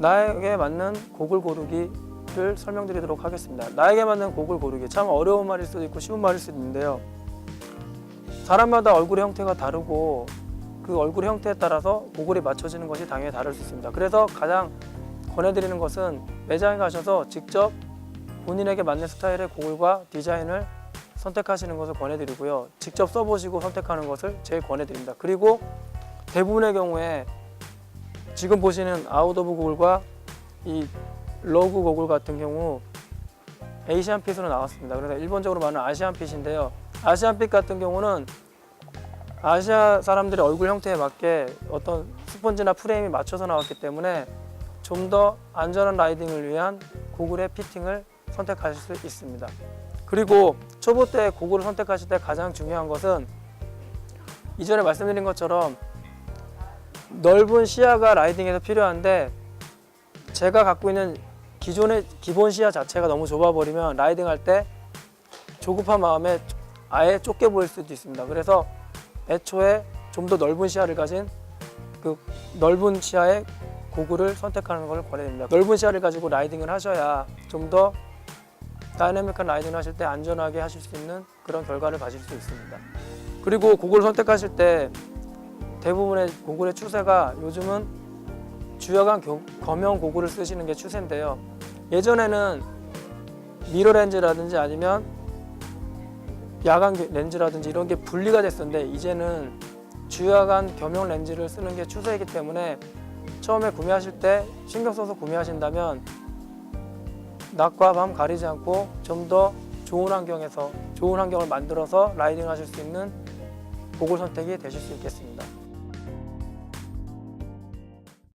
나에게 맞는 곡을 고르기를 설명드리도록 하겠습니다. 나에게 맞는 곡을 고르기 참 어려운 말일 수도 있고 쉬운 말일 수도 있는데요. 사람마다 얼굴의 형태가 다르고 그 얼굴의 형태에 따라서 고글이 맞춰지는 것이 당연히 다를 수 있습니다. 그래서 가장 권해드리는 것은 매장에 가셔서 직접 본인에게 맞는 스타일의 고글과 디자인을 선택하시는 것을 권해드리고요. 직접 써보시고 선택하는 것을 제일 권해드립니다. 그리고 대부분의 경우에 지금 보시는 아웃 오브 고글과 이 러그 고글 같은 경우 에이시안 핏으로 나왔습니다. 그래서 일본적으로 말하는 아시안 핏인데요. 아시안 핏 같은 경우는 아시아 사람들의 얼굴 형태에 맞게 어떤 스펀지나 프레임이 맞춰서 나왔기 때문에 좀 더 안전한 라이딩을 위한 고글의 피팅을 선택하실 수 있습니다. 그리고 초보 때 고글을 선택하실 때 가장 중요한 것은 이전에 말씀드린 것처럼 넓은 시야가 라이딩에서 필요한데 제가 갖고 있는 기존의 기본 시야 자체가 너무 좁아 버리면 라이딩 할 때 조급한 마음에 아예 좁게 보일 수도 있습니다. 그래서 애초에 좀 더 넓은 시야를 가진 그 넓은 시야의 고글을 선택하는 것을 권해드립니다. 넓은 시야를 가지고 라이딩을 하셔야 좀 더 다이내믹한 라이딩을 하실 때 안전하게 하실 수 있는 그런 결과를 가질 수 있습니다. 그리고 고글을 선택하실 때 대부분의 고글의 추세가 요즘은 교- 검형 고글을 쓰시는 게 추세인데요. 예전에는 미러 렌즈라든지 아니면 야간 게- 렌즈라든지 이런 게 분리가 됐었는데 이제는 주야간 겸용 렌즈를 쓰는 게 추세이기 때문에 처음에 구매하실 때 신경 써서 구매하신다면 낮과 밤 가리지 않고 좀 더 좋은 환경에서 좋은 환경을 만들어서 라이딩 하실 수 있는 고글 선택이 되실 수 있겠습니다.